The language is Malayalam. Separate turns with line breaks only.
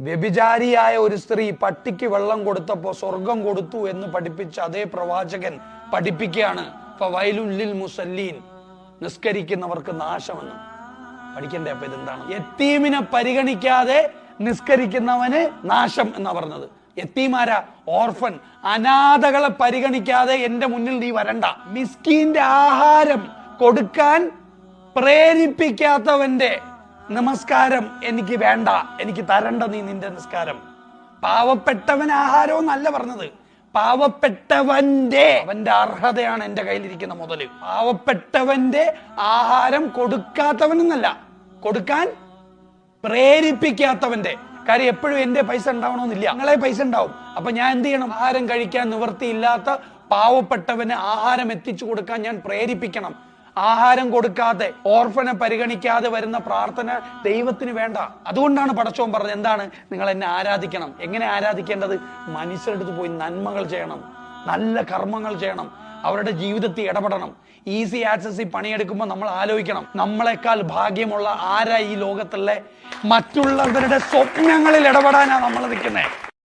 വ്യഭിചാരിയായ ഒരു സ്ത്രീ പട്ടിക്ക് വെള്ളം കൊടുത്തപ്പോൾ സ്വർഗം കൊടുത്തു എന്ന് പഠിപ്പിച്ച അതേ പ്രവാചകൻ പഠിപ്പിക്കുകയാണ്. ഫവൈലുല്ലിൽ മുസല്ലീൻ. നിസ്കരിക്കുന്നവർക്ക് നാശമെന്ന്. പഠിക്കണ്ടേ അപ്പൊ ഇതെന്താണ്? എത്തീമിനെ പരിഗണിക്കാതെ നിസ്കരിക്കുന്നവന് നാശം എന്നാ പറഞ്ഞത്. എത്തീമാരാ ഓർഫൻ. അനാഥകളെ പരിഗണിക്കാതെ എന്റെ മുന്നിൽ നീ വരണ്ട. മിസ്കീന്റെ ആഹാരം കൊടുക്കാൻ പ്രേരിപ്പിക്കാത്തവന്റെ നമസ്കാരം. എനിക്ക് വേണ്ട. എനിക്ക് തരണ്ട നീ നിന്റെ നമസ്കാരം പാവപ്പെട്ടവൻ ആഹാരവും അല്ല പറഞ്ഞത്. പാവപ്പെട്ടവന്റെ അവന്റെ അർഹതയാണ് എന്റെ കയ്യിലിരിക്കുന്ന മുതൽ. പാവപ്പെട്ടവന്റെ ആഹാരം കൊടുക്കാത്തവനെന്നല്ല. കൊടുക്കാൻ പ്രേരിപ്പിക്കാത്തവന്റെ. കാര്യം എപ്പോഴും എന്റെ പൈസ ഉണ്ടാവണമെന്നില്ല. നിങ്ങളെ പൈസ ഉണ്ടാവും. അപ്പൊ ഞാൻ എന്ത് ചെയ്യണം? ആഹാരം കഴിക്കാൻ നിവൃത്തിയില്ലാത്ത പാവപ്പെട്ടവന് ആഹാരം എത്തിച്ചു കൊടുക്കാൻ ഞാൻ പ്രേരിപ്പിക്കണം. ആഹാരം കൊടുക്കാതെ ഓർഫനെ പരിഗണിക്കാതെ വരുന്ന പ്രാർത്ഥന ദൈവത്തിന് വേണ്ട. അതുകൊണ്ടാണ് പടച്ചോൻ പറഞ്ഞത് എന്താണ്? നിങ്ങൾ എന്നെ ആരാധിക്കണം. എങ്ങനെ ആരാധിക്കേണ്ടത്? മനുഷ്യരുടെ അടുത്ത് പോയി നന്മകൾ ചെയ്യണം. നല്ല കർമ്മങ്ങൾ ചെയ്യണം. അവരുടെ ജീവിതത്തിൽ ഇടപെടണം. ഈസി ആക്സസിൽ പണിയെടുക്കുമ്പോൾ നമ്മൾ ആലോചിക്കണം നമ്മളെക്കാൾ ഭാഗ്യമുള്ള ആരാ ഈ ലോകത്തുള്ള മറ്റുള്ളവരുടെ സ്വപ്നങ്ങളിൽ ഇടപെടാനാണ് നമ്മൾ നിൽക്കുന്നത്